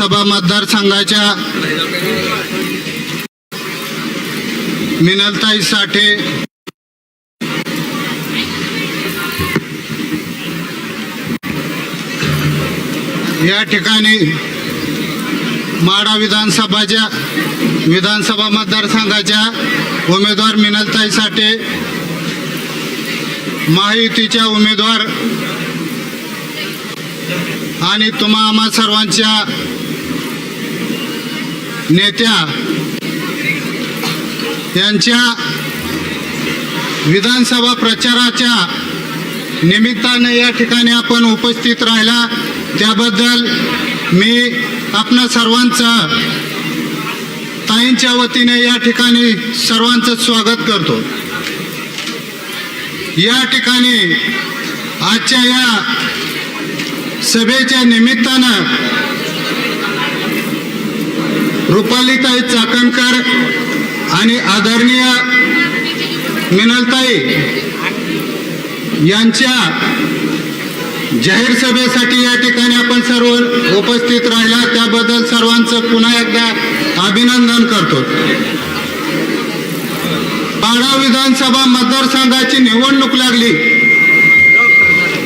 लोकसभा मतदारसंघाच्या मिनलताई साठे. या ठिकाणी माडा विधानसभाच्या विधानसभा मतदारसंघाच्या उमेदवार मिनलताई साठे. महायुतीच्या उमेदवार आणि तुम्हा आम्हा सर्वांच्या नेत्या यांच्या विधानसभा प्रचाराच्या निमित्ताने या ठिकाणी आपण उपस्थित राहिला. त्याबद्दल मी आपणा सर्वांचं ताईंच्या वतीने या ठिकाणी सर्वांचं स्वागत करतो. या ठिकाणी आजच्या या सभेच्या निमित्तानं रुपालीताई चाकणकर आणि आदरणीय मिनलताई यांच्या जाहीर सभेसाठी या ठिकाणी आपण सर्व उपस्थित राहिला. त्याबद्दल सर्वांचं पुन्हा एकदा अभिनंदन करतो. पाडा विधानसभा मतदारसंघाची निवडणूक लागली.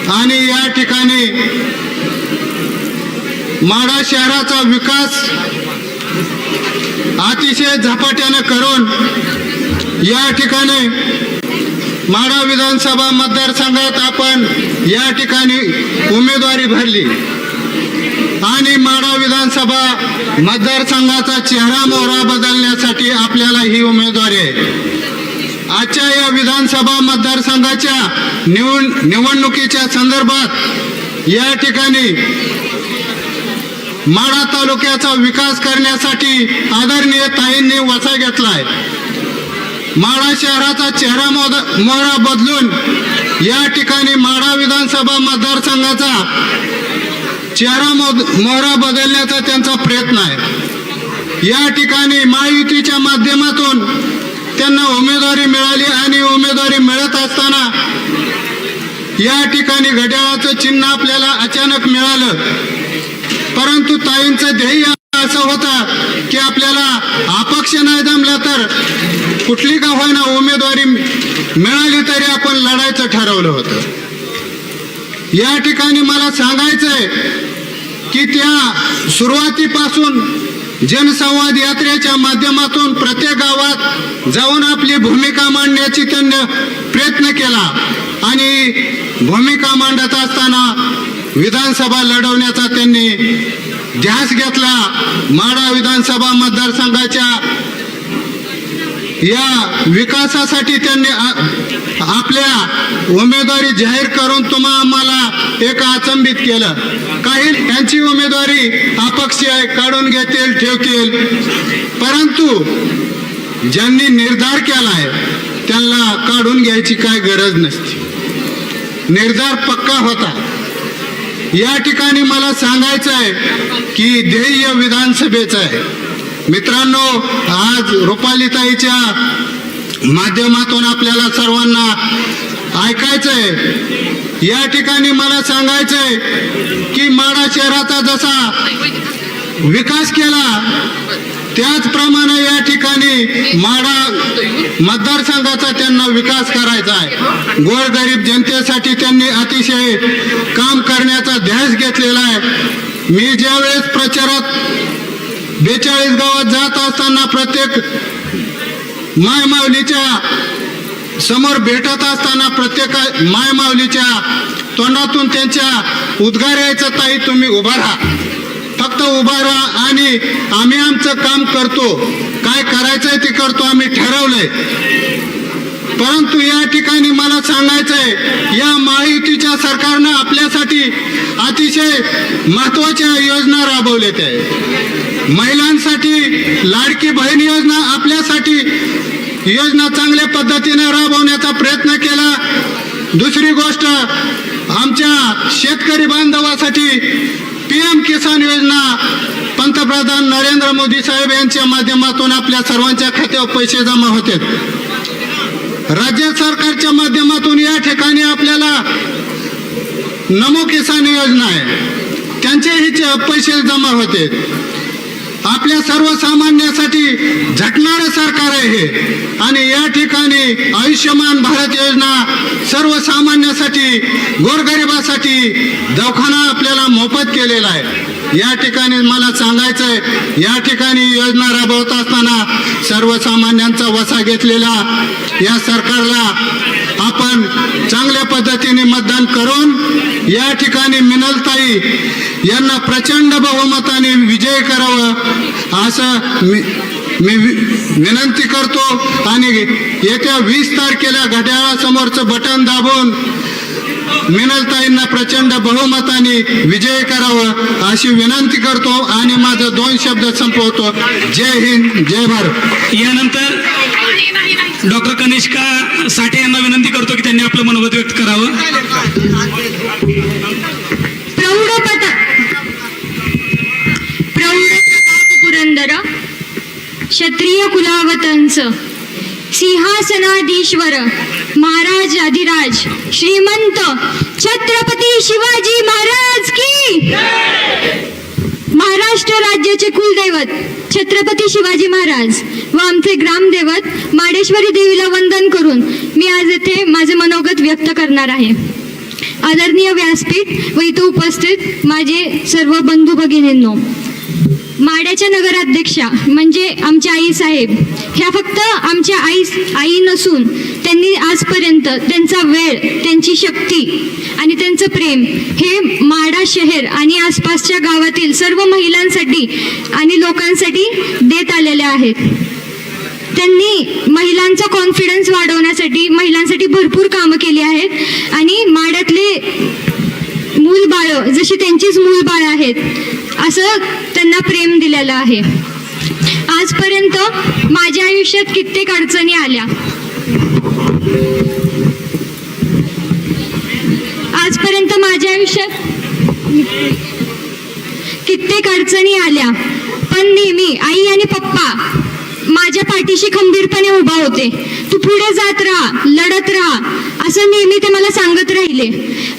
आणि या ठिकाणी माडा शहराचा विकास अतिशय झपाट्यानं करून या ठिकाणी माडा विधानसभा मतदारसंघात आपण या ठिकाणी उमेदवारी भरली. आणि माडा विधानसभा मतदारसंघाचा चेहरा मोहरा बदलण्यासाठी आपल्याला ही उमेदवारी आहे. आजच्या या विधानसभा मतदारसंघाच्या निवड निवडणुकीच्या संदर्भात या ठिकाणी माढा तालुक्याचा विकास करण्यासाठी आदरणीय ताईंनी वसा घेतलाय. माढा शहराचा चेहरा मोद- मोहरा बदलून या ठिकाणी माढा विधानसभा मतदारसंघाचा चेहरा मोहरा बदलण्याचा त्यांचा प्रयत्न आहे. या ठिकाणी महायुतीच्या माध्यमातून त्यांना उमेदवारी मिळाली आणि उमेदवारी मिळत असताना या ठिकाणी घड्याळाचं चिन्ह आपल्याला अचानक मिळालं. परंतु ताईंचं ध्येय असं होतं की आपल्याला अपक्ष नाही जमला तर कुठली का होईना उमेदवारी मिळाली तरी आपण लढायचं ठरवलं होतं. या ठिकाणी मला सांगायचंय की त्या सुरुवातीपासून जनसंवाद यात्रेच्या माध्यमातून प्रत्येक गावात जाऊन आपली भूमिका मांडण्याची त्यांनी प्रयत्न केला. आणि भूमिका मांडत असताना विधानसभा लढवण्याचा त्यांनी ध्यास घेतला. माडा विधानसभा मतदारसंघाच्या या विकासासाठी त्यांनी आपल्या उमेदवारी जाहीर करून तुम्हा आम्हाला एक अचंबित केलं. काही त्यांची उमेदवारी अपक्ष आहे काढून घेतील ठेवतील. परंतु ज्यांनी निर्धार केला आहे त्यांना काढून घ्यायची काय गरज नसते. निर्धार पक्का होता. या ठिकाणी मला सांगायचं आहे की ध्येय विधानसभेचं आहे. मित्रांनो आज रुपालीताईच्या माध्यमातून आपल्याला सर्वांना ऐकायचंय या ठिकाणी मला सांगायचंय की माडा शहराचा जसा विकास केला त्याचप्रमाणे या ठिकाणी माडा मतदारसंघाचा त्यांना विकास करायचा आहे. गोरगरीब जनतेसाठी त्यांनी अतिशय काम करण्याचा ध्यास घेतलेला आहे. मी ज्यावेळेस प्रचारात बेचाळीस गावात जात असताना प्रत्येक मायमावलीच्या समोर भेटत असताना प्रत्येक मायमावलीच्या तोंडातून त्यांच्या उद्गार ताई तुम्ही उभा राहा. फक्त उभा राहा आणि आम्ही आमचं काम करतो. काय करायचंय ते करतो आम्ही ठरवलंय. परंतु या ठिकाणी मला सांगायचंय या महायुतीच्या सरकारनं आपल्यासाठी अतिशय महत्त्वाच्या योजना राबवल्यात आहे. महिलांसाठी लाडकी बहीण योजना आपल्यासाठी योजना चांगल्या पद्धतीने राबवण्याचा प्रयत्न केला. दुसरी गोष्ट आमच्या शेतकरी बांधवासाठी पी एम किसान योजना पंतप्रधान नरेंद्र मोदी साहेब यांच्या माध्यमातून आपल्या सर्वांच्या खात्यावर पैसे जमा होते. राज्य सरकारच्या माध्यमातून या ठिकाणी आपल्याला नमो किसान योजना आहे. त्यांचेही पैसे जमा होते. आपल्या सर्वसामान्यासाठी झटणारं सरकार आहे हे. आणि या ठिकाणी आयुष्यमान भारत योजना सर्वसामान्यासाठी गोरगरिबासाठी दवाखाना आपल्याला मोफत केलेला आहे. या ठिकाणी मला सांगायचं आहे या ठिकाणी योजना राबवत असताना सर्वसामान्यांचा वसा घेतलेला या सरकारला आपण चांगल्या पद्धतीने मतदान करून या ठिकाणी मिनलताई यांना प्रचंड बहुमताने विजय करावं असं मी मी वि- विनंती करतो. आणि येत्या वीस तारखेला घड्याळासमोरचं बटन दाबून मिनलताईंना प्रचंड बहुमताने विजय करावं अशी विनंती करतो आणि माझं दोन शब्द संपवतो. जय हिंद जय भारत. यानंतर डॉक्टर कनिष्का साठे यांना विनंती करतो की त्यांनी आपलं मनोगत व्यक्त करावं. प्रौढ पट प्रौढ प्रताप पुरंदर. क्षत्रिय कुलावतंस सिंहासनाधीश्वर. महाराज अधिराज श्रीमंत छत्रपती शिवाजी महाराज की महाराष्ट्र राज्याचे कुलदैवत छत्रपती शिवाजी महाराज व आमचे ग्रामदैवत माडेश्वरी देवीला वंदन करून मी आज येथे माझे मनोगत व्यक्त करणार आहे. आदरणीय व्यासपीठ व इथं उपस्थित माझे सर्व बंधू भगिनींनो माड्याच्या नगराध्यक्षा म्हणजे आमच्या आई साहेब ह्या फक्त आमच्या आई आई नसून त्यांनी आजपर्यंत त्यांचा वेळ त्यांची शक्ती आणि त्यांचं प्रेम हे माडा शहर आणि आसपासच्या गावातील सर्व महिलांसाठी आणि लोकांसाठी देत आलेले आहेत. त्यांनी महिलांचा कॉन्फिडन्स वाढवण्यासाठी महिलांसाठी भरपूर कामं केली आहेत आणि माड्यातले मूल बाळ जशी त्यांचीच मूल बाळ आहेत असं त्यांना प्रेम दिलेलं आहे. आजपर्यंत माझ्या आयुष्यात कित्येक अडचणी आल्या. आजपर्यंत माझ्या आयुष्यात कित्येक अडचणी आल्या पण नेहमी आई आणि पप्पा माझ्या पाठीशी खंबीरपणे उभा होते. तू पुढे जात राहा लढत राहा असं नेहमी ते मला सांगत राहिले.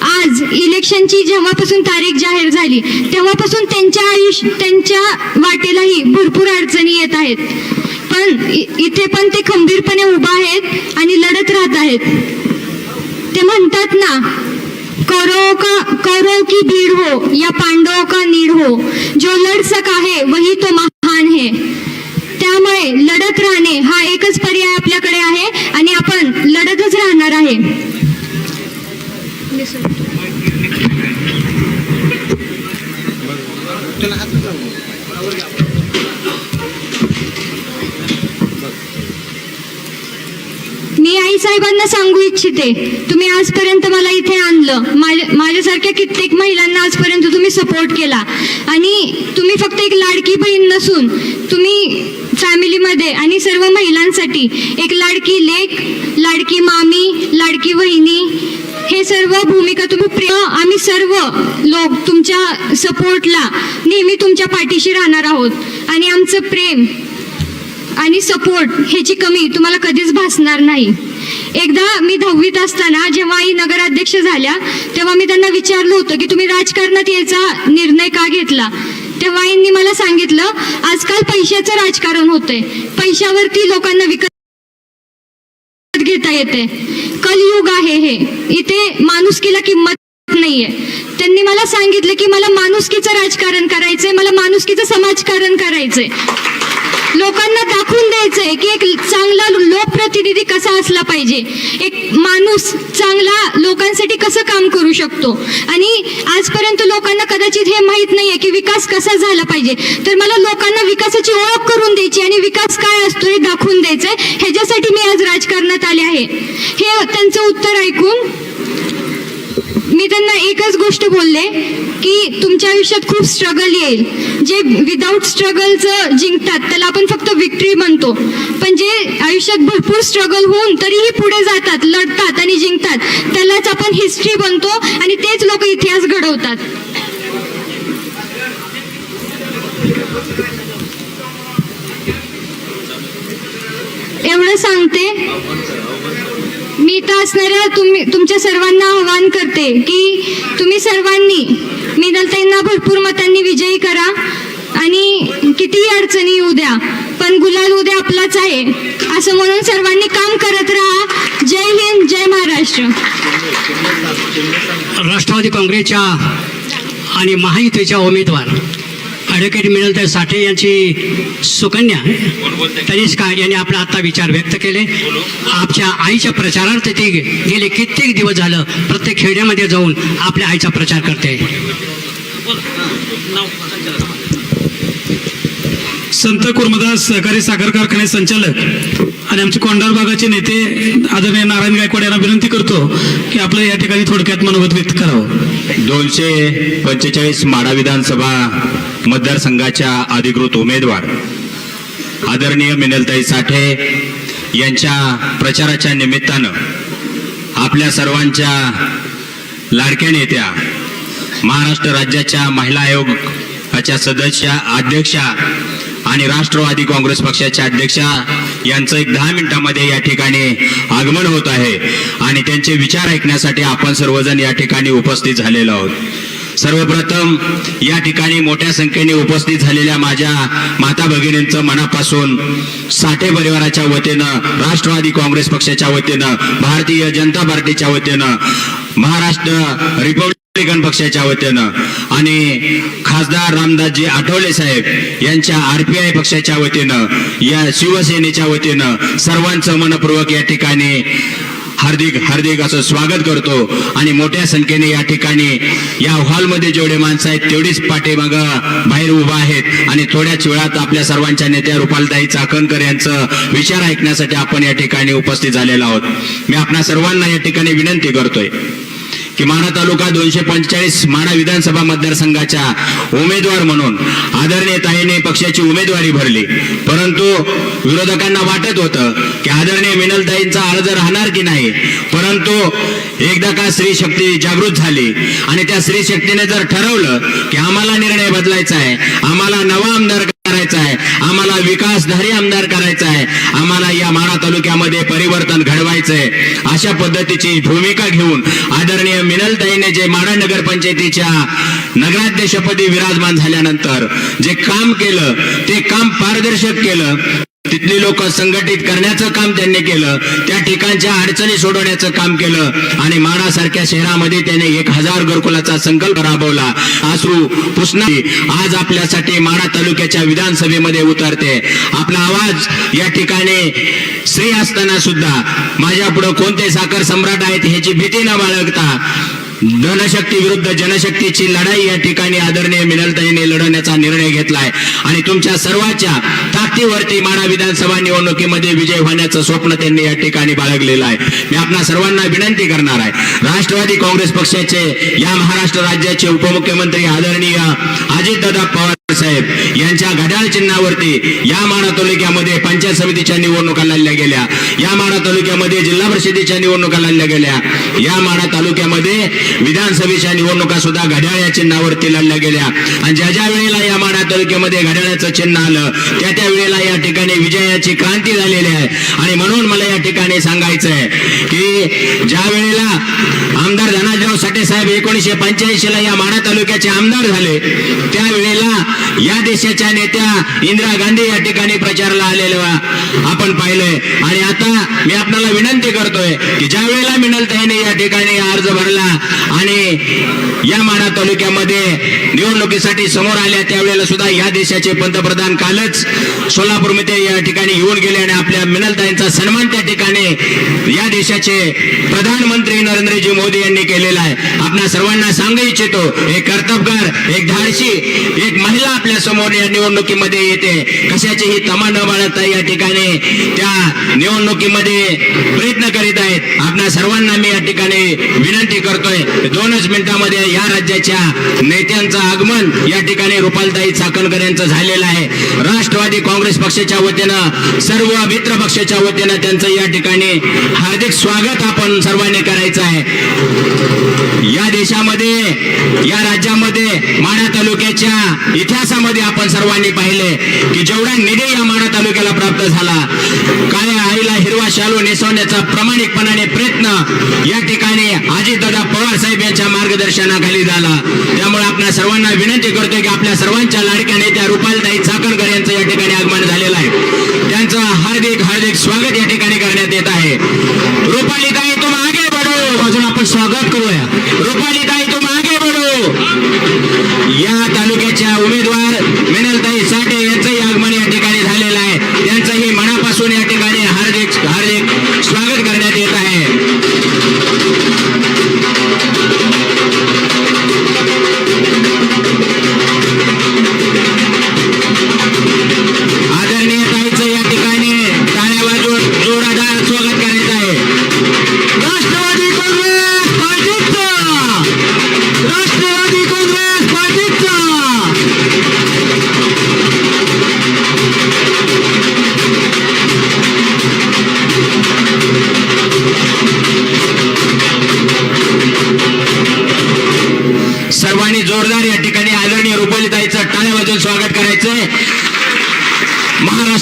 आज इलेक्शनची जेव्हापासून तारीख जाहीर झाली तेव्हापासून त्यांच्या आयुष्य त्यांच्या वाटेलाही भरपूर अडचणी येत आहेत. पण इथे पण ते खंबीरपणे उभा आहेत आणि लढत राहत आहेत. ते म्हणतात ना करो का करो की भीड़ हो या पांडवों का नीड हो. जो लड़ सका है वही तो महान है. त्यामुळे लढत राहणे हा एकच पर्याय आपल्याकडे आहे आणि आपण लढतच राहणार आहे. मी आई साहेबांना सांगू इच्छिते. तुम्ही आजपर्यंत मला इथे आणलं. माझ्यासारख्या कित्येक महिलांना आजपर्यंत तुम्ही सपोर्ट केला. आणि तुम्ही फक्त एक लाडकी बहीण नसून तुम्ही फॅमिलीमध्ये आणि सर्व महिलांसाठी एक लाडकी लेक लाडकी मामी लाडकी वहिनी हे सर्व भूमिका तुम्ही प्रेम आम्ही सर्व लोक तुमच्या सपोर्टला नेहमी तुमच्या पाठीशी राहणार आहोत. आणि आमचं प्रेम आणि सपोर्ट ह्याची कमी तुम्हाला कधीच भासणार नाही. एकदा मी दहावीत असताना जेव्हा आई नगराध्यक्ष झाल्या तेव्हा मी त्यांना विचारलं होतं की तुम्ही राजकारणात यायचा निर्णय का घेतला? तेव्हा आईंनी मला सांगितलं आजकाल पैशाचं राजकारण होतंय. पैशावरती लोकांना विकत घेता येते कलयुग आहे हे. इथे माणुसकीला किंमत नाहीये. त्यांनी मला सांगितलं की मला माणुसकीचं राजकारण करायचंय मला माणुसकीचं समाजकारण करायचंय. लोकांना दाखवून द्यायचंय की एक चांगला लोकप्रतिनिधी कसा असला पाहिजे. एक माणूस चांगला लोकांसाठी कसं काम करू शकतो? आणि आजपर्यंत लोकांना कदाचित हे माहीत नाहीये की विकास कसा झाला पाहिजे. तर मला लोकांना विकासाची ओळख करून द्यायची आणि विकास काय असतो हे दाखवून द्यायचंय. ह्याच्यासाठी मी आज राजकारणात आले आहे. हे त्यांचं उत्तर ऐकून मी त्यांना एकच गोष्ट बोलले की तुमच्या आयुष्यात खूप स्ट्रगल येईल. जे विदाऊट स्ट्रगलचं जिंकतात त्याला आपण फक्त विक्ट्री म्हणतो. पण जे आयुष्यात भरपूर स्ट्रगल होऊन तरीही पुढे जातात लढतात आणि जिंकतात त्यालाच आपण हिस्ट्री बनतो आणि तेच लोक इतिहास घडवतात. एवढं सांगते. मी इथं असणाऱ्या तुम्ही तुमच्या सर्वांना आवाहन करते की तुम्ही सर्वांनी मिनलताईंना भरपूर मतांनी विजयी करा आणि कितीही अडचणी येऊ द्या पण गुलाल उद्या आपलाच आहे असं म्हणून सर्वांनी काम करत राहा. जय हिंद जय महाराष्ट्र. राष्ट्रवादी काँग्रेसच्या आणि महायुतीच्या उमेदवार. ॲडव्होकेट मिळते साठे यांची सुकन्या तनिष्का यांनी आपला आता विचार व्यक्त केले. आपल्या आईच्या प्रचारार्थ ते गेले. कित्येक दिवस झालं प्रत्येक खेड्यामध्ये जाऊन आपल्या आईचा प्रचार करते. संत कुर्मदास सहकारी साखर कारखाने संचालक आणि आमचे कोंडार भागाचे नेते आदरणीय नारायण गायकवाड यांना विनंती करतो की आपलं या ठिकाणी थोडक्यात मनोगत व्यक्त करावं. दोनशे पंचेचाळीस माडा विधानसभा मतदारसंघाच्या अधिकृत उमेदवार आदरणीय मिनलताई साठे यांच्या प्रचाराच्या निमित्तानं आपल्या सर्वांच्या लाडक्या नेत्या महाराष्ट्र राज्याच्या महिला आयोगाच्या सदस्या अध्यक्षा आणि राष्ट्रवादी काँग्रेस पक्षाच्या अध्यक्षा यांचं एक दहा मिनिटामध्ये या ठिकाणी आगमन होत आहे. आणि त्यांचे विचार ऐकण्यासाठी आपण सर्वजण या ठिकाणी उपस्थित झालेलो आहोत. सर्वप्रथम या ठिकाणी मोठ्या संख्येने उपस्थित झालेल्या माझ्या माता भगिनींचं मनापासून साठे परिवाराच्या वतीनं राष्ट्रवादी काँग्रेस पक्षाच्या वतीनं भारतीय जनता पार्टीच्या वतीनं महाराष्ट्र रिपब्लिकन पक्षाच्या वतीनं. आणि खासदार रामदासजी आठवले साहेब यांच्या आरपीआय पक्षाच्या वतीनं या शिवसेनेच्या वतीनं सर्वांचं मनपूर्वक या ठिकाणी हार्दिक हार्दिक असं स्वागत करतो. आणि मोठ्या संख्येने या ठिकाणी या हॉलमध्ये जेवढे माणसं आहेत तेवढीच पाठीमाग बाहेर उभा आहेत. आणि थोड्याच वेळात आपल्या सर्वांच्या नेत्या रुपालताई चाकणकर यांचं विचार ऐकण्यासाठी आपण या ठिकाणी उपस्थित झालेलो आहोत. मी आपणा सर्वांना या ठिकाणी विनंती करतोय. की माढा तालुका दोनशे पंचेचाळीस माढा विधानसभा मतदारसंघाच्या उमेदवार म्हणून आदरणीय ताईने पक्षाची उमेदवारी भरली. परंतु विरोधकांना वाटत होतं की आदरणीय मिनलताईंचा अर्ज राहणार की नाही? परंतु एकदा का स्त्री शक्ती जागृत झाली आणि त्या स्त्री शक्तीने जर ठरवलं की आम्हाला निर्णय बदलायचा आहे आम्हाला नवा आमदार करायचा आहे. आम्हाला विकासधारी आमदार करायचा आहे. आम्हाला या माढा तालुक्यामध्ये परिवर्तन घडवायचंय अशा पद्धतीची भूमिका घेऊन आदरणीय मिनलताईने जे माडा नगर पंचायतीच्या नगराध्यक्षपदी विराजमान झाल्यानंतर जे काम केलं ते काम पारदर्शक केलं. तिथली लोक संघटित करण्याचं काम त्यांनी केलं त्या ठिकाणच्या अडचणी सोडवण्याचं काम केलं आणि माडासारख्या शहरामध्ये त्याने एक हजार घरकुलाचा संकल्प राबवला. आसरू पुसना आज आपल्यासाठी माडा तालुक्याच्या विधानसभेमध्ये उतरते. आपला आवाज या ठिकाणी स्त्री असताना सुद्धा माझ्या पुढे कोणते साखर सम्राट आहेत ह्याची भीती न बाळगता धनशक्ती विरुद्ध जनशक्तीची लढाई या ठिकाणी आदरणीय मिनलताईने लढवण्याचा निर्णय घेतलाय. आणि तुमच्या सर्वांच्या ताकदीवरती माडा विधानसभा निवडणुकीमध्ये विजय होण्याचं स्वप्न त्यांनी या ठिकाणी बाळगलेलं आहे. मी आपणा सर्वांना विनंती करणार आहे. राष्ट्रवादी काँग्रेस पक्षाचे या महाराष्ट्र राज्याचे उपमुख्यमंत्री आदरणीय अजितदादा पवार साहेब यांच्या घड्याळ चिन्हावरती या माणा तालुक्यामध्ये पंचायत समितीच्या निवडणुका लढल्या गेल्या या माडा तालुक्यामध्ये जिल्हा परिषदेच्या निवडणुका लढल्या गेल्या या माणा तालुक्यामध्ये विधानसभेच्या निवडणुका सुद्धा घड्याळ या चिन्हावरती लढल्या गेल्या. आणि ज्या ज्या वेळेला या माणा तालुक्यामध्ये घड्याळाचं चिन्ह आलं त्या त्या वेळेला या ठिकाणी विजयाची क्रांती झालेली आहे. आणि म्हणून मला या ठिकाणी सांगायचं आहे की ज्या वेळेला आमदार धनाजीराव साठे साहेब एकोणीशे पंच्याऐंशी ला या माढा तालुक्याचे आमदार झाले. त्यावेळेला या देशाच्या नेत्या इंदिरा गांधी या ठिकाणी प्रचाराला आलेल्या आपण पाहिलंय. आणि आता मी आपल्याला विनंती करतोय की ज्या वेळेला मिनलताईने या ठिकाणी अर्ज भरला आणि या माढा तालुक्यामध्ये निवडणुकीसाठी समोर आल्या त्यावेळेला सुद्धा या देशाचे पंतप्रधान कालच सोलापूरमध्ये या ठिकाणी येऊन गेले आणि आपल्या मिनलताईंचा सन्मान त्या ठिकाणी या देशाचे प्रधानमंत्री नरेंद्रजी मोदी यांनी केलेला आहे आपल्या सर्वांना सांगू इच्छितो एक कर्तबगार एक धाडशी एक महिला आपल्यासमोर या निवडणुकीमध्ये येते. कशाचीही तमा न बाळगता या ठिकाणी त्या निवडणुकीमध्ये प्रयत्न करीत आहेत. आपल्या सर्वांना मी या ठिकाणी विनंती करतोय दोनच मिनिटांमध्ये या राज्याच्या नेत्यांचं आगमन या ठिकाणी रुपालताई चाकणकर यांचं झालेलं आहे. राष्ट्रवादी काँग्रेस पक्षाच्या वतीनं सर्व मित्र पक्षाच्या वतीनं त्यांचं या ठिकाणी हार्दिक स्वागत आपण सर्वांनी करायचं आहे. या देशामध्ये या राज्यामध्ये माणा तालुक्याच्या इतिहासामध्ये आपण सर्वांनी पाहिले की जेवढा निधी या माणा तालुक्याला प्राप्त झाला काळ्या आईला हिरवा शालू नेसवण्याचा प्रामाणिकपणाने प्रयत्न या ठिकाणी अजितदादा पवार साहेब यांच्या मार्गदर्शनाखाली झाला. त्यामुळे आपल्या सर्वांना विनंती करतोय की आपल्या सर्वांच्या लाडक्या नेत्या रुपालताई चाकणकर यांचं या ठिकाणी आगमन झालेलं आहे. त्यांचं हार्दिक हार्दिक स्वागत या ठिकाणी करण्यात येत आहे. रुपालीताई तुम्हाला आपण स्वागत करूया रुपाली ताई तुम्ही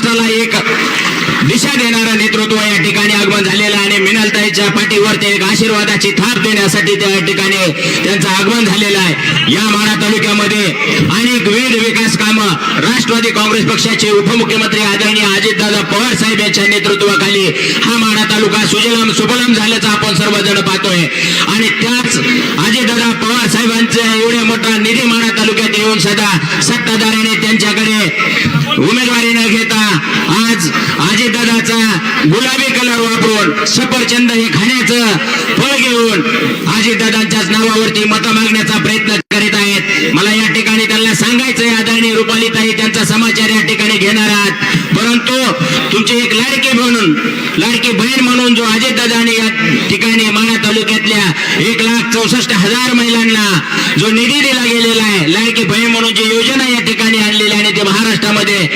महाराष्ट्राला एक दिशा देणारं नेतृत्व या ठिकाणी आगमन झालेलं आहे. आणि मिनलताईच्या पाठीवरती एक आशीर्वादाची थाप देण्यासाठी त्या ठिकाणी त्यांचं आगमन झालेलं आहे. या माढा तालुक्यामध्ये अनेक विविध विकास कामं राष्ट्रवादी काँग्रेस पक्षाचे उपमुख्यमंत्री आदरणीय अजितदादा पवार साहेब यांच्या नेतृत्वाखाली हा माढा तालुका सुजलाम सुफलाम झाल्याचं आपण सर्वजण पाहतोय. आणि त्याच अजितदादा पवार साहेबांचा एवढ्या मोठा निधी माढा तालुक्यात येऊन सदा सत्ताधाऱ्याने त्यांच्याकडे उमेदवारी न घेता आज अजितदादाचा गुलाबी कलर वापरून सफरचंद हे खाण्याचं फळ घेऊन अजितदादांच्याच नावावरती मतं मागण्याचा प्रयत्न करीत आहेत. मला या ठिकाणी त्यांना सांगायचंय आदरणीय रुपालीताई त्यांचा समाचार या ठिकाणी घेणार आहात. सांगतो तुमचे एक लाडके म्हणून लाडकी बहीण म्हणून जो अजितदादाने या ठिकाणी माणा तालुक्यातल्या एक लाख चौसष्ट हजार महिलांना जो निधी दिला गेलेला आहे लाडकी बहीण म्हणून जी योजना या ठिकाणी आणलेली आहे आणि ते महाराष्ट्रामध्ये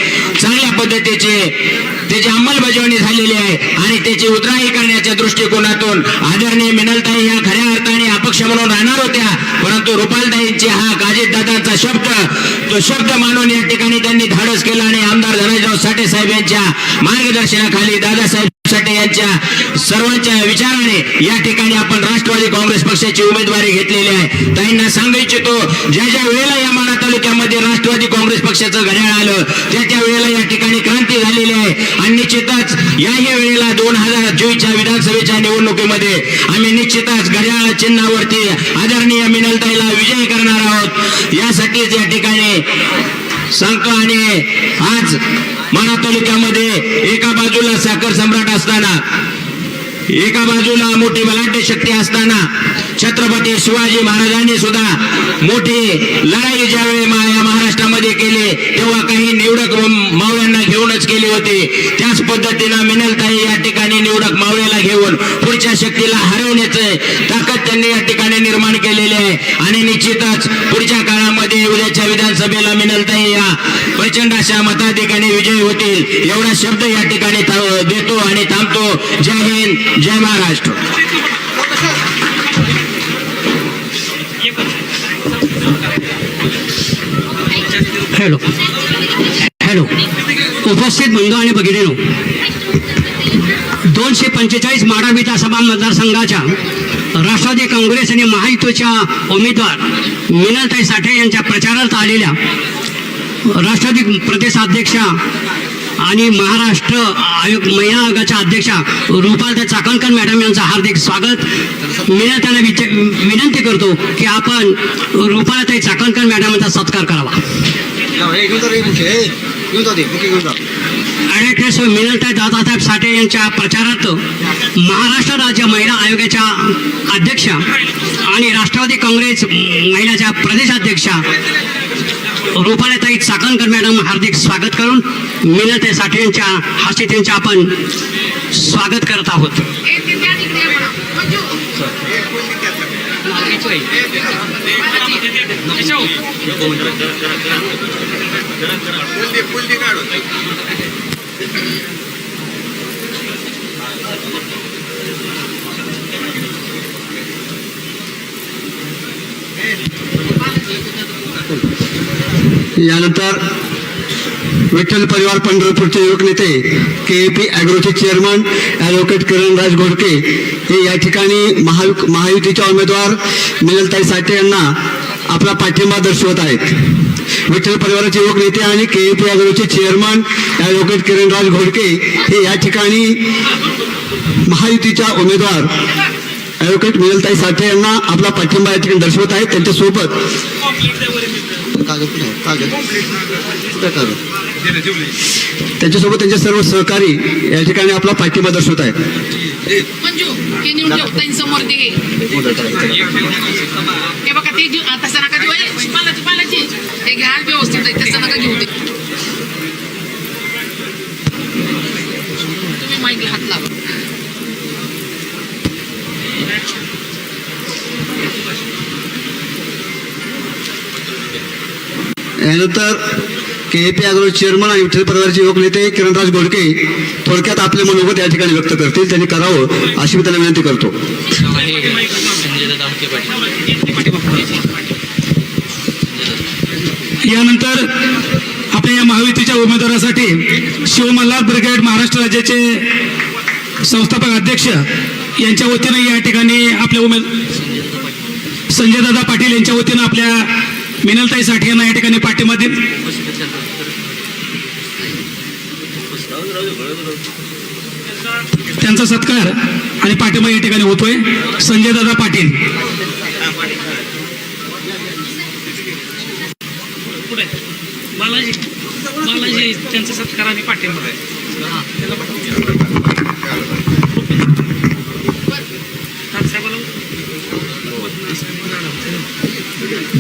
चांगल्या पद्धतीचे त्याची अंमलबजावणी झालेली आहे आणि त्याची उतराई करण्याच्या दृष्टिकोनातून आदरणीय मिनलताई या खऱ्या अर्थाने अपक्ष म्हणून राहणार होत्या. परंतु रुपालताईंची हा काजीदादांचा शब्द तो शब्द मानून या ठिकाणी त्यांनी धाडस केला आणि आमदार धनंजराव साठे साहेब यांच्या मार्गदर्शनाखाली दादासाहेब साठे यांच्या सर्वांच्या विचाराने या ठिकाणी आपण राष्ट्रवादी काँग्रेस पक्षाची उमेदवारी घेतलेली आहे. ताईंना सांगू इच्छितो ज्या ज्या वेळेला या माना तालुक्यामध्ये राष्ट्रवादी काँग्रेस पक्षाचं घड्याळ आलं त्या त्या वेळेला या ठिकाणी क्रांती झालेली आहे. आणि निश्चितच याही वेळेला दोन हजार चोवीसच्या विधानसभेच्या निवडणुकीमध्ये आम्ही निश्चितच घड्याळ चिन्हावरती आदरणीय मिनलताईला विजयी करणार आहोत. यासाठीच या ठिकाणी सांगतो आणि आज माणा तालुक्यामध्ये एका बाजूला साखर सम्राट असताना एका बाजूला मोठी बलाढ्य शक्ती असताना छत्रपती शिवाजी महाराजांनी सुद्धा मोठी लढाई ज्यावेळी मा- या महाराष्ट्रामध्ये केली तेव्हा काही निवडक मावळ्यांना घेऊनच केली होती. त्याच पद्धतीनं मिनलताई या ठिकाणी निवडक मावळ्याला घेऊन पुढच्या शक्तीला हरवण्याचं ताकद त्यांनी या ठिकाणी निर्माण केलेली आहे. आणि निश्चितच पुढच्या काळामध्ये उद्याच्या विधानसभेला मिनलताई या प्रचंड अशा मताधिकाने विजयी होतील एवढा शब्द या ठिकाणी देतो आणि थांबतो. जय हिंद. जय महाराष्ट्र. हॅलो हॅलो उपस्थित बंधू आणि भगिनीनो दोनशे पंचेचाळीस माडा विधानसभा मतदारसंघाच्या राष्ट्रवादी काँग्रेस आणि महायुतीच्या उमेदवार मिनलताई साठे यांच्या प्रचारार्थ आलेल्या राष्ट्रवादी प्रदेशाध्यक्षा आणि महाराष्ट्र आयोग महिला आयोगाच्या अध्यक्षा रुपालता चाकणकर मॅडम यांचं हार्दिक स्वागत. मी त्यांना विच विनंती करतो की आपण रुपालताई चाकणकर मॅडमांचा सत्कार करावा. ॲडव्होकेट मिनलताई दादासाहेब साठे यांच्या प्रचारार्थ महाराष्ट्र राज्य महिला आयोगाच्या अध्यक्षा आणि राष्ट्रवादी काँग्रेस महिलाच्या प्रदेशाध्यक्षा रुपालीताई चाकणकर मॅडम हार्दिक स्वागत करून मिनते साठे यांच्या हस्ते यांच्या आपण स्वागत करत आहोत. यानंतर विठ्ठल परिवार पंढरपूरचे युवक नेते के ए पी ॲग्रोचे चेअरमन ॲडव्होकेट किरणराज घोडके हे या ठिकाणी महायु महायुतीच्या उमेदवार मिनलताई साठे यांना आपला पाठिंबा दर्शवत आहेत. विठ्ठल परिवाराचे युवक नेते आणि के ए पी ॲग्रोचे चेअरमन ॲडव्होकेट किरणराज घोडके हे या ठिकाणी महायुतीच्या उमेदवार ॲडव्होकेट मिनलताई साठे यांना आपला पाठिंबा या ठिकाणी दर्शवत आहेत. त्यांच्यासोबत कागद कुठे आहे? कागद. कुठे आहे कागद त्यांच्यासोबत त्यांचे सर्व सहकारी या ठिकाणी आपला पाठिंबा दर्शवत आहेत. मंजू हे नेऊन ठेव ताईंसमोर ते घे. हे बघा ते घेऊ- आता तसं नका घेऊ ए, पालाची पालाची. ते घ्या व्यवस्थित आहे, तसं नका घेऊ ते तुम्ही माहिती हात लावा यानंतर K A P Agro chairman आणि विठ्ठल परिवारचे युवक नेते किरणराज गोडके थोडक्यात आपले मनोगत या ठिकाणी व्यक्त करतील. त्यांनी करावं अशी मी त्यांना विनंती करतो. यानंतर आपल्या या महायुतीच्या उमेदवारासाठी शिवमल्हार ब्रिगेड महाराष्ट्र राज्याचे संस्थापक अध्यक्ष यांच्या वतीनं या ठिकाणी आपल्या उमेद संजयदादा पाटील यांच्या वतीनं आपल्या मिनलताई साठे यांना या ठिकाणी पाठिंबा देत त्यांचा सत्कार आणि पाठिंबा या ठिकाणी होतोय. संजयदादा पाटील. बालाजी. बालाजी त्यांचा सत्कार आणि पाठिंबा.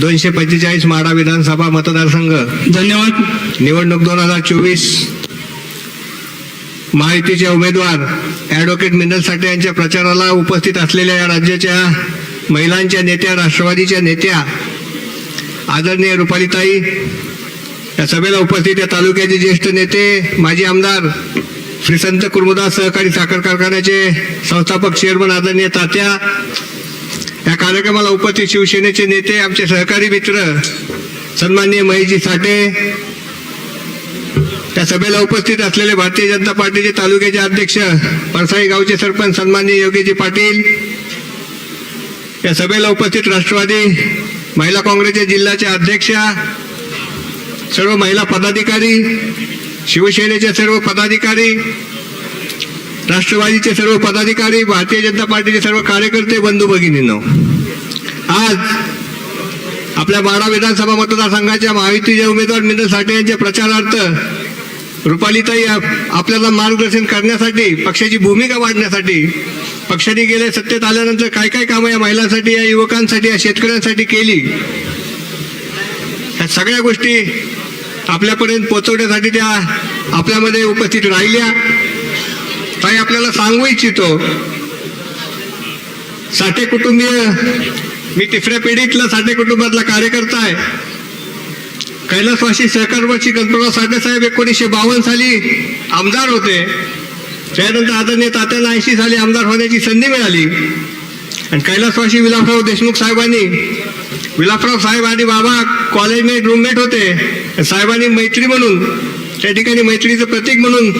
दोनशे पंचेचाळीस माडा विधानसभा मतदारसंघ. धन्यवाद. निवडणूक दोन हजार चोवीस. महायुतीचे उमेदवार ॲडव्होकेट मिनल साठे यांच्या प्रचाराला उपस्थित असलेल्या या राज्याच्या महिलांच्या नेत्या राष्ट्रवादीच्या नेत्या आदरणीय रुपालीताई या सभेला उपस्थित या तालुक्याचे ज्येष्ठ नेते माजी आमदार श्री संत कुर्मदास सहकारी साखर कारखान्याचे संस्थापक चेअरमन आदरणीय तात्या कार्यक्रमाला उपस्थित शिवसेनेचे नेते आमचे सहकारी मित्र सन्माननीय महेशजी साठे. त्या सभेला उपस्थित असलेले भारतीय जनता पार्टीचे तालुक्याचे अध्यक्ष परसाई गावचे सरपंच सन्माननीय योगीजी पाटील. या सभेला उपस्थित राष्ट्रवादी महिला काँग्रेसच्या जिल्ह्याच्या अध्यक्षा सर्व महिला पदाधिकारी शिवसेनेचे सर्व पदाधिकारी राष्ट्रवादीचे सर्व पदाधिकारी भारतीय जनता पार्टीचे सर्व कार्यकर्ते बंधू भगिनींनो. आज आपल्या बारा विधानसभा मतदारसंघाच्या महायुतीचे उमेदवार मिनल साठे यांच्या प्रचारार्थ रुपालीताई आपल्याला मार्गदर्शन करण्यासाठी पक्षाची भूमिका वाढण्यासाठी पक्षाने गेल्या सत्तेत आल्यानंतर काय काय कामं या महिलांसाठी या युवकांसाठी या शेतकऱ्यांसाठी केली? ह्या सगळ्या गोष्टी आपल्यापर्यंत पोचवण्यासाठी त्या आपल्यामध्ये उपस्थित राहिल्या. ताई आपल्याला सांगू इच्छितो साठे कुटुंबीय मी तिसऱ्या पिढीतला साठे कुटुंबातला कार्यकर्ता आहे. कैलासवासी सहकारवासी गणपतराव साठे साहेब एकोणीसशे बावन्न साली आमदार होते. त्यानंतर आदरणीय तात्यांना ऐंशी साली आमदार होण्याची संधी मिळाली. आणि कैलासवासी विलासराव देशमुख साहेबांनी विलासराव साहेब आणि बाबा कॉलेजमेट रूममेट होते. साहेबांनी मैत्री म्हणून त्या ठिकाणी मैत्रीचं प्रतीक म्हणून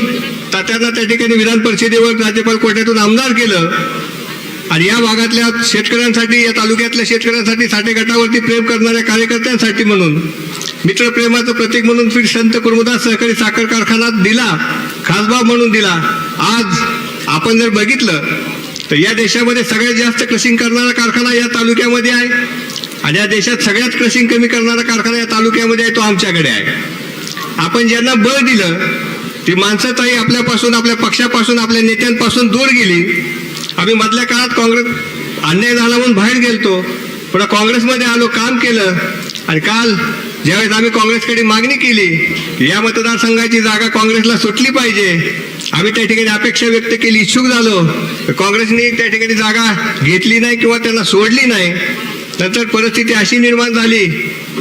तात्यांना त्या ठिकाणी विधान परिषदेवर राज्यपाल कोट्यातून आमदार केलं. आणि या भागातल्या शेतकऱ्यांसाठी या तालुक्यातल्या शेतकऱ्यांसाठी साठे गटावरती प्रेम करणाऱ्या कार्यकर्त्यांसाठी म्हणून मित्रप्रेमाचं प्रतीक म्हणून श्री संत कुर्मदास सहकारी साखर कारखाना दिला खासबाब म्हणून दिला. आज आपण जर बघितलं तर या देशामध्ये सगळ्यात जास्त क्रशिंग करणारा कारखाना या तालुक्यामध्ये आहे. आणि या देशात सगळ्यात क्रशिंग कमी करणारा कारखाना या तालुक्यामध्ये आहे तो आमच्याकडे आहे. आपण ज्यांना बळ दिलं ती माणसं ताई आपल्यापासून आपल्या पक्षापासून आपल्या नेत्यांपासून दूर गेली आम्ही मधल्या काळात काँग्रेस अन्याय झाला म्हणून बाहेर गेलतो. पण काँग्रेसमध्ये आलो काम केलं. आणि काल ज्यावेळेस आम्ही काँग्रेसकडे मागणी केली या मतदारसंघाची जागा काँग्रेसला सुटली पाहिजे. आम्ही त्या ठिकाणी अपेक्षा व्यक्त केली इच्छुक झालो. तर काँग्रेसने त्या ठिकाणी जागा घेतली नाही किंवा त्यांना सोडली नाही. नंतर परिस्थिती अशी निर्माण झाली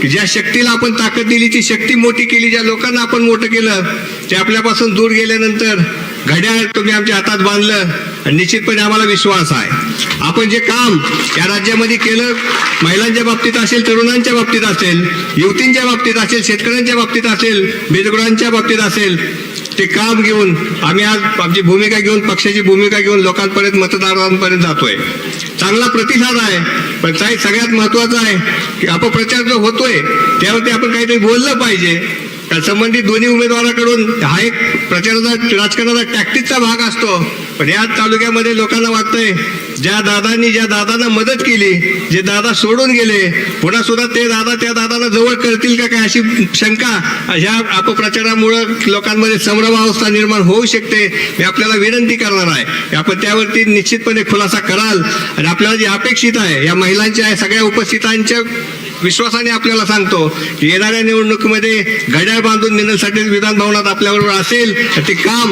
की ज्या शक्तीला आपण ताकद दिली ती शक्ती मोठी केली ज्या लोकांना आपण मोठं केलं ते आपल्यापासून दूर गेल्यानंतर घड्याळ तुम्ही आमच्या हातात बांधलं. निश्चितपणे आम्हाला विश्वास आहे. आपण जे काम या राज्यामध्ये केलं महिलांच्या बाबतीत असेल तरुणांच्या बाबतीत असेल युवतींच्या बाबतीत असेल शेतकऱ्यांच्या बाबतीत असेल बेजगुरांच्या बाबतीत असेल ते काम घेऊन आम्ही आज आमची भूमिका घेऊन पक्षाची भूमिका घेऊन लोकांपर्यंत मतदारांपर्यंत जातोय. चांगला प्रतिसाद आहे पण काही सगळ्यात महत्वाचं आहे की अपप्रचार जो होतोय त्यावरती आपण काहीतरी बोललं पाहिजे. कारण संबंधित दोन्ही उमेदवाराकडून हा एक प्रचाराचा राजकारणाचा टॅक्टिकचा भाग असतो. पण या तालुक्यामध्ये लोकांना वाटतंय ज्या दादांनी ज्या दादांना मदत केली जे दादा सोडून गेले पुन्हा सुद्धा ते दादा त्या दादाला जवळ करतील का काय अशी शंका ह्या अपप्रचारामुळं लोकांमध्ये संभ्रमावस्था निर्माण होऊ शकते मी आपल्याला विनंती करणार आहे. आपण त्यावरती निश्चितपणे खुलासा कराल. आणि आपल्याला जे अपेक्षित आहे या महिलांच्या सगळ्या उपस्थितांच्या विश्वासाने आपल्याला सांगतो की येणाऱ्या निवडणुकीमध्ये घड्याळ बांधून नेण्यासाठी विधान भवनात आपल्याबरोबर असेल तर ते काम